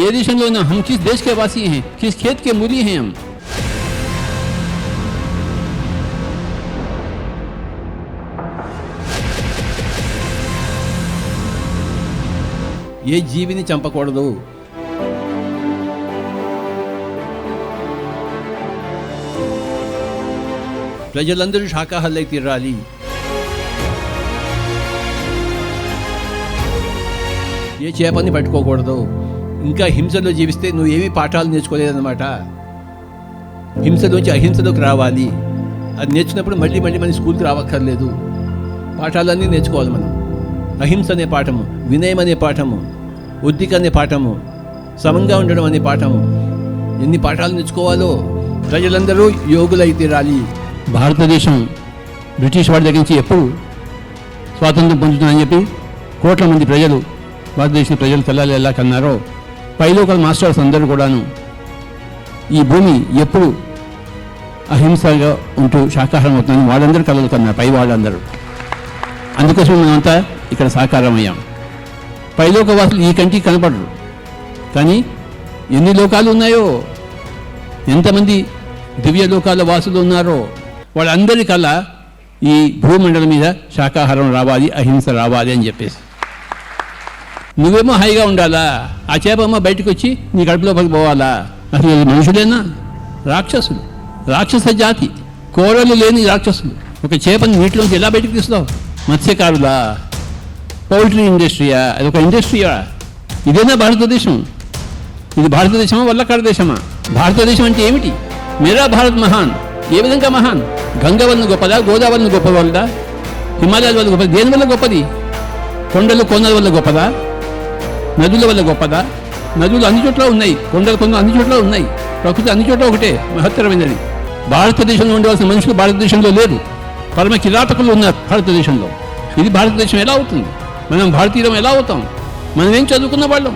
ఏ దేశంలో ఉన్నా हम किस देश के वासी हैं किस खेत के मूली हैं हम ఏ జీవిని చంపకూడదు ప్రజలందరూ శాకాహారులై తీరాలి ఏ చేపని పట్టుకోకూడదు ఇంకా హింసలో జీవిస్తే నువ్వు ఏమీ పాఠాలు నేర్చుకోలేదన్నమాట. హింసలోంచి అహింసలోకి రావాలి. అది నేర్చుకున్నప్పుడు మళ్ళీ మళ్ళీ మళ్ళీ స్కూల్కి రావక్కర్లేదు. పాఠాలన్నీ నేర్చుకోవాలి మనం. అహింస అనే పాఠము వినయం అనే పాఠము ఉద్దిక అనే పాఠము సమంగా ఉండడం అనే పాఠము. ఎన్ని పాఠాలు నేర్చుకోవాలో ప్రజలందరూ యోగులై తీరాలి. భారతదేశం బ్రిటిష్ వాడి దగ్గర నుంచి ఎప్పుడు స్వాతంత్రం పొందుతుందని చెప్పి కోట్ల మంది ప్రజలు భారతదేశం ప్రజలు తెల్లాలి ఎలా కన్నారో పైలోకల్ మాస్టర్స్ అందరూ కూడాను ఈ భూమి ఎప్పుడు అహింసగా ఉంటూ శాకాహారం అవుతుందని వాళ్ళందరూ కలలు కన్నారు పై వాళ్ళందరూ. అందుకోసం మేమంతా ఇక్కడ సాకారం అయ్యాం. పైలోక వాసులు ఈ కంటికి కనపడరు. కానీ ఎన్ని లోకాలు ఉన్నాయో ఎంతమంది దివ్య లోకాల వాసులు ఉన్నారో వాళ్ళందరి కల్లా ఈ భూమండలం మీద శాకాహారం రావాలి అహింస రావాలి అని చెప్పేసి. నువ్వేమో హాయిగా ఉండాలా? ఆ చేపమ్మ బయటకు వచ్చి నీ కడుపులోపలికి పోవాలా? అసలు మనుషులేనా రాక్షసులు రాక్షస జాతి. కోరలు లేని రాక్షసులు ఒక చేపని నీటిలోంచి ఎలా బయటకు తీస్తావు? మత్స్యకారులా? పౌల్ట్రీ ఇండస్ట్రీయా? అది ఒక ఇండస్ట్రీయా? ఇదేనా భారతదేశం? ఇది భారతదేశమా వల్లకాడ దేశమా? భారతదేశం అంటే ఏమిటి? మేరా భారత్ మహాన్. ఏ విధంగా మహాన్? గంగ వలన గొప్పదా? గోదావరిని గొప్ప వల్ల హిమాలయాల వల్ల గొప్పది దేని వల్ల గొప్పది? కొండలు కొండల వల్ల గొప్పదా? నదుల వల్ల గొప్పదా నదులు అన్ని చోట్ల ఉన్నాయి. కొండలు కొండలు అన్ని చోట్ల ఉన్నాయి. ప్రకృతి అన్ని చోట్ల ఒకటే మహత్తరమైనది. భారతదేశంలో ఉండవలసిన మనుషులు భారతదేశంలో లేరు. పరమ కిరాతకులు ఉన్నారు భారతదేశంలో. ఇది భారతదేశం ఎలా అవుతుంది? మనం భారతీయులం ఎలా అవుతాం? మనం ఏం చదువుకున్న వాళ్ళం?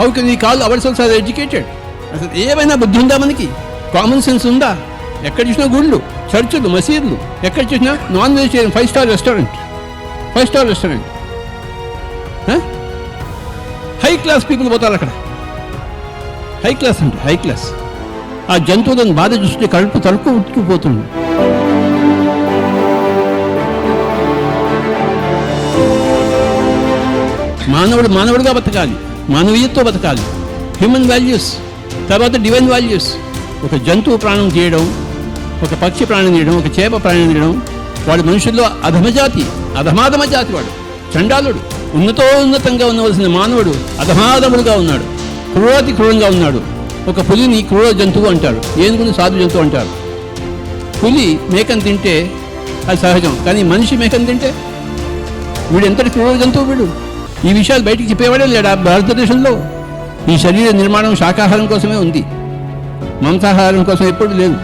How can we call ourselves are educated అసలు ఏమైనా బుద్ధి ఉందా మనకి? కామన్ సెన్స్ ఉందా? ఎక్కడ చూసినా గుళ్ళు చర్చులు మసీదులు. ఎక్కడ చూసినా non vegetarian five star restaurant five star restaurant class people పోతారు అక్కడ. హై క్లాస్ అంటే హై క్లాస్ ఆ జంతువులను బాధ చూస్తే కడుపు తలుపు ఉట్టుకుపోతుంది మానవుడు మానవుడిగా బతకాలి. మానవీయతతో బతకాలి. హ్యూమన్ వాల్యూస్ తర్వాత డివైన్ వాల్యూస్ ఒక జంతువు ప్రాణం చేయడం ఒక పక్షి ప్రాణం చేయడం ఒక చేప ప్రాణం చేయడం వాడు మనుషుల్లో అధమజాతి అధమాధమ జాతి వాడు చండాలుడు. ఉన్నతోన్నతంగా ఉండవలసిన మానవుడు అధమాధముడుగా ఉన్నాడు. క్రూరాతి క్రూరంగా ఉన్నాడు. ఒక పులిని క్రూర జంతువు అంటారు. ఏనుగుని సాధు జంతువు అంటారు. పులి మేకను తింటే అది సహజం. కానీ మనిషి మేకను తింటే? వీడు ఎంతటి క్రూర జంతువు వీడు? ఈ విషయాలు బయటికి చెప్పేవాడే లేడా భారతదేశంలో? ఈ శరీర నిర్మాణం శాకాహారం కోసమే ఉంది. మాంసాహారం కోసం ఎప్పుడు లేదు.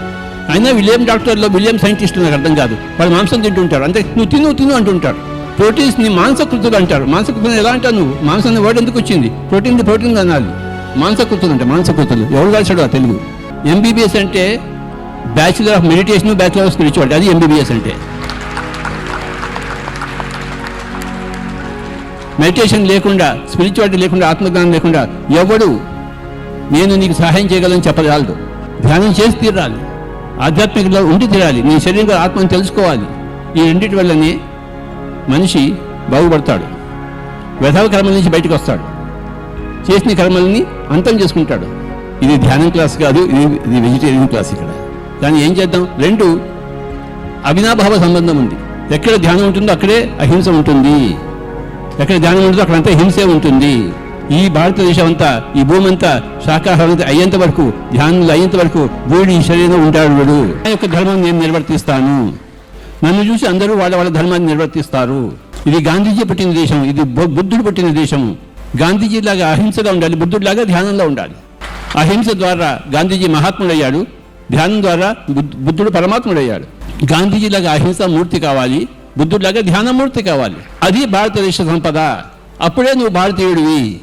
అయినా విలియం డాక్టర్లో విలియం సైంటిస్టులు నాకు అర్థం కాదు. వాళ్ళు మాంసం తింటుంటారు. అంతే. నువ్వు తిను తిను అంటుంటారు. ప్రోటీన్స్ని మాంసకృతులు అంటారు. మాంసకృతులు ఎలా అంటావు నువ్వు? మాంసం వర్డ్ ఎందుకు వచ్చింది? ప్రోటీన్ ప్రోటీన్ అనాలి మాంసకృతులు అంటే మాంసకృతులు. ఎవరు కలిసాడు ఆ తెలుగు? ఎంబీబీఎస్ అంటే bachelor of meditation bachelor of spirituality అది ఎంబీబీఎస్ అంటే. మెడిటేషన్ లేకుండా స్పిరిచువాలిటీ లేకుండా ఆత్మజ్ఞానం లేకుండా ఎవడు నేను నీకు సహాయం చేయగలను చెప్పగలదు ధ్యానం చేసి తీరాలి. ఆధ్యాత్మికలో ఉండి తీరాలి. నీ శరీరంగా ఆత్మను తెలుసుకోవాలి. ఈ రెండింటి వల్లనే మనిషి బాగుపడతాడు. వ్యధవ కర్మల నుంచి బయటకు వస్తాడు. చేసిన కర్మల్ని అంతం చేసుకుంటాడు. ఇది ధ్యానం క్లాస్ కాదు ఇది ఇది వెజిటేరియన్ క్లాస్ ఇక్కడ. కానీ ఏం చేద్దాం? రెండు అవినాభావ సంబంధం ఉంది. ఎక్కడ ధ్యానం ఉంటుందో అక్కడే అహింస ఉంటుంది. ఎక్కడ ధ్యానం ఉంటుందో అక్కడంతా హింసే ఉంటుంది. ఈ భారతదేశం అంతా ఈ భూమి అంతా శాకాహారం అయ్యేంత వరకు ధ్యానులు అయ్యేంత వరకు వీడు ఈ శరీరంలో ఉంటాడు వీడు. ఆ యొక్క ధర్మం నేను నిర్వర్తిస్తాను. నన్ను చూసి అందరూ వాళ్ళ వాళ్ళ ధర్మాన్ని నిర్వర్తిస్తారు. ఇది గాంధీజీ పుట్టిన దేశం ఇది బు- బుద్ధుడు పుట్టిన దేశం. గాంధీజీ లాగా అహింసగా ఉండాలి బుద్ధుడిలాగా ధ్యానంలో ఉండాలి. అహింస ద్వారా గాంధీజీ మహాత్ముడయ్యాడు ధ్యానం ద్వారా బుద్ధుడు పరమాత్ముడయ్యాడు. గాంధీజీలాగా అహింస మూర్తి కావాలి బుద్ధుడిలాగా ధ్యానమూర్తి కావాలి. అది భారతదేశ సంపద. అప్పుడే నువ్వు భారతీయుడివి.